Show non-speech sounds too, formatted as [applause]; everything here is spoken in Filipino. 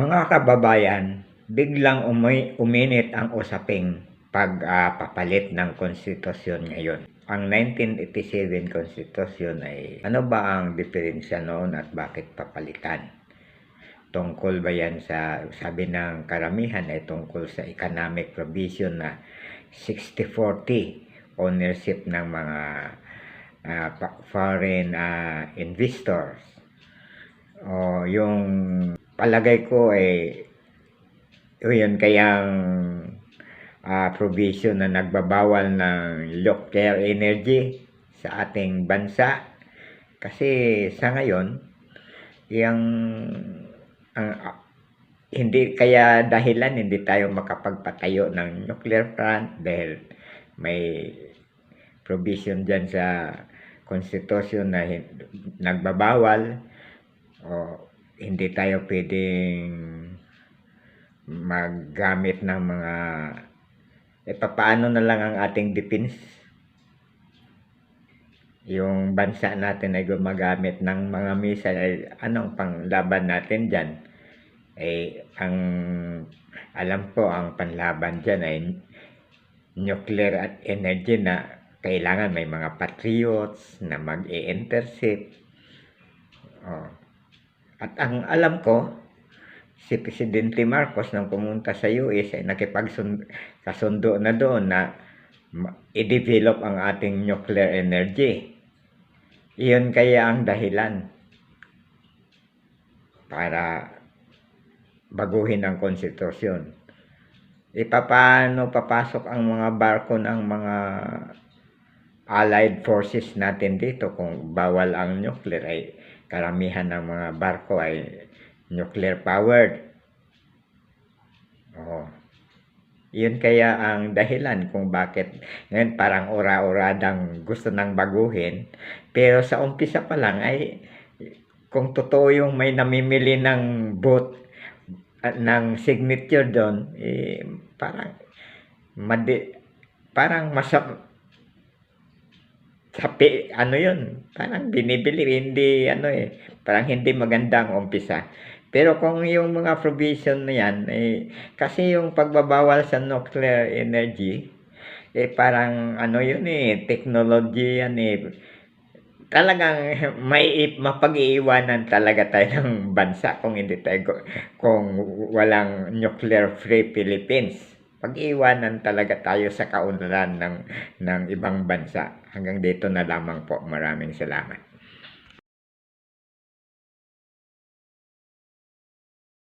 Mga kababayan, biglang umi- uminit ang usaping pagpapalit ng konstitusyon ngayon. Ang 1987 konstitusyon ay ano ba ang diferensya noon at bakit papalitan? Tungkol ba yan sa, sabi ng karamihan ay tungkol sa economic provision na 60-40 ownership ng mga pa- foreign ah, investors. O yung palagay ko ay yun kayang ah, provision na nagbabawal ng nuclear energy sa ating bansa. Kasi sa ngayon yung ang ah, hindi kaya dahilan hindi tayo makapagpatayo ng nuclear plant dahil may provision dyan sa constitution na nagbabawal o hindi tayo pwedeng maggamit ng mga e papaano na lang ang ating defense? Yung bansa natin ay gumagamit ng mga missile ay anong panglaban natin dyan? Eh ang alam ko ang panlaban dyan ay nuclear at energy na kailangan may mga patriots na mag-i-intercept oh. At ang alam ko si Presidente Marcos nang pumunta sa US ay nakipagkasundo na doon na i-develop ang ating nuclear energy. Iyon kaya ang dahilan para baguhin ang konstitusyon. Paano papasok ang mga barko ng mga allied forces natin dito kung bawal ang nuclear ay karamihan ng mga barko ay nuclear powered. Oo. Yun kaya ang dahilan kung bakit ngayon parang ora-oradang gusto nang baguhin. Pero sa umpisa pa lang ay kung totoo yung may namimili ng vote at ng signature doon, eh, parang madi, parang masam sapi, ano yun, parang binibili, hindi, ano eh, parang hindi magandang umpisa. Pero kung yung mga provision na yan, eh, kasi yung pagbabawal sa nuclear energy, eh parang ano yun eh, technology yan eh. Talagang may mapag-iiwanan talaga tayo [laughs] ng bansa kung hindi tayo, kung walang nuclear free Philippines. Pag-iwanan talaga tayo sa kaunlaran ng, ng ibang bansa. Hanggang dito na lamang po. Maraming salamat.